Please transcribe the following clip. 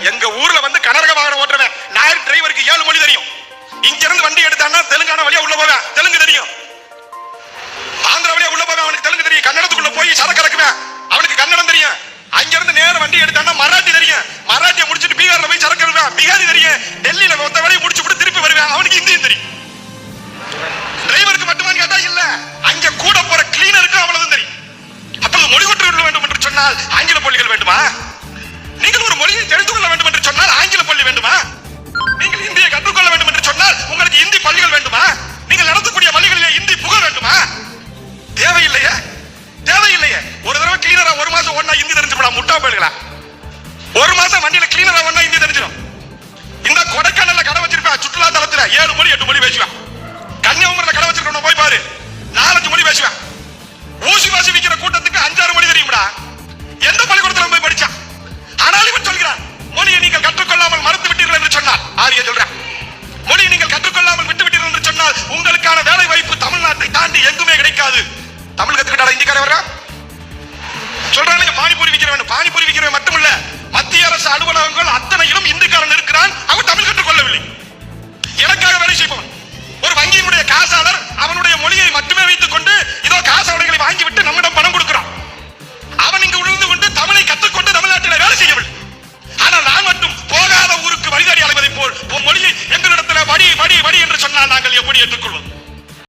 எங்க ஊர்ல வந்து கனரக வாகனம் ஓட்டுறவன். நாயர் டிரைவருக்கு ஏழு மொழி தெரியும். இங்க இருந்து வண்டி எடுத்தான்னா தெலுங்கானா வழியா உள்ள போவேன். தெலுங்கு தெரியும். ஆந்திரா வழியா உள்ள போவேன் அவனுக்கு தெலுங்கு தெரியும். கன்னடத்துக்குள்ள போய் சரக்கு இறக்குவேன். அவனுக்கு கன்னடம் தெரியும். அங்க இருந்து நேர வண்டி எடுத்தான்னா மராட்டி தெரியும். மராட்டியை முடிச்சுட்டு பீகார்ல போய் சரக்கு இறக்குவேன். பீகாரி தெரியும். டெல்லியில மொத்த வேலையை முடிச்சு விட்டு திருப்பி வருவேன். அவனுக்கு இந்தியும் தெரியும். டிரைவருக்கு மட்டுமான்னு கேட்டா இல்ல. அங்க கூட போற கிளீனருக்கு அவ்வளவு தெரியும். அப்போது மொழி கொண்டு வேண்டும் என்று சொன்னால் ஆங்கில பள்ளிகள் வேண்டுமா? நீங்கள் ஒரு மொழியை தெரிந்து கொள்ள வேண்டும் என்று சொன்னால் ஆங்கில பள்ளி வேண்டுமா? நீங்கள் இந்தியை கற்றுக்கொள்ள வேண்டும் என்று சொன்னால் உங்களுக்கு இந்தி பள்ளிகள் வேண்டுமா? நீங்கள் நடத்தக்கூடிய பள்ளிகளிலே இந்தி புகழ் வேண்டுமா? தேவையில்லையே. தேவையில்லையே. ஒரு தடவை கிளீனரா ஒரு மாசம் ஒன்னா இந்தி தெரிஞ்சுப்படா முட்டா போயிடுங்களா? ஒரு மாசம் வண்டியில கிளீனரா ஒன்னா இந்தி தெரிஞ்சிடும். இந்த கொடைக்கானல்ல கடை வச்சிருப்பேன் சுற்றுலா தளத்துல ஏழு மொழி எட்டு மொழி பேசுவேன். கன்னியாகுமரியில கடை வச்சிருக்கணும் போய் பாரு. நாலஞ்சு மொழி பேசுவேன். தமிழ் கத்துக்கிட்டாடா இந்திக்கார வர்றா? சொல்றாங்க பானிபூரி விற்கிறவன் பானிபூரி விற்கிறவன் மட்டுமல்ல மத்திய அரசு அலுவலகங்கள் அத்தனையிலும் இந்துக்காரன் இருக்கிறான். அவன் தமிழ் கற்றுக்கொள்ளவில்லை. எனக்காக வேலை செய்பவன். ஒரு வங்கியினுடைய காசாளர் அவனுடைய மொழியை மட்டுமே வைத்துக் கொண்டு இதோ காசாவடைகளை வாங்கிவிட்டு நம்மிடம் பணம் கொடுக்கிறான். அவன் இங்கு உணர்ந்து கொண்டு தமிழை கற்றுக்கொண்டு தமிழ்நாட்டில் வேலை செய்யவில்லை. ஆனால் நான் மட்டும் போகாத ஊருக்கு வழிதாடி அலைவதை போல் உன் மொழியை எங்களிடத்தில் வடி வடி வடி என்று சொன்னால் நாங்கள் எப்படி என்று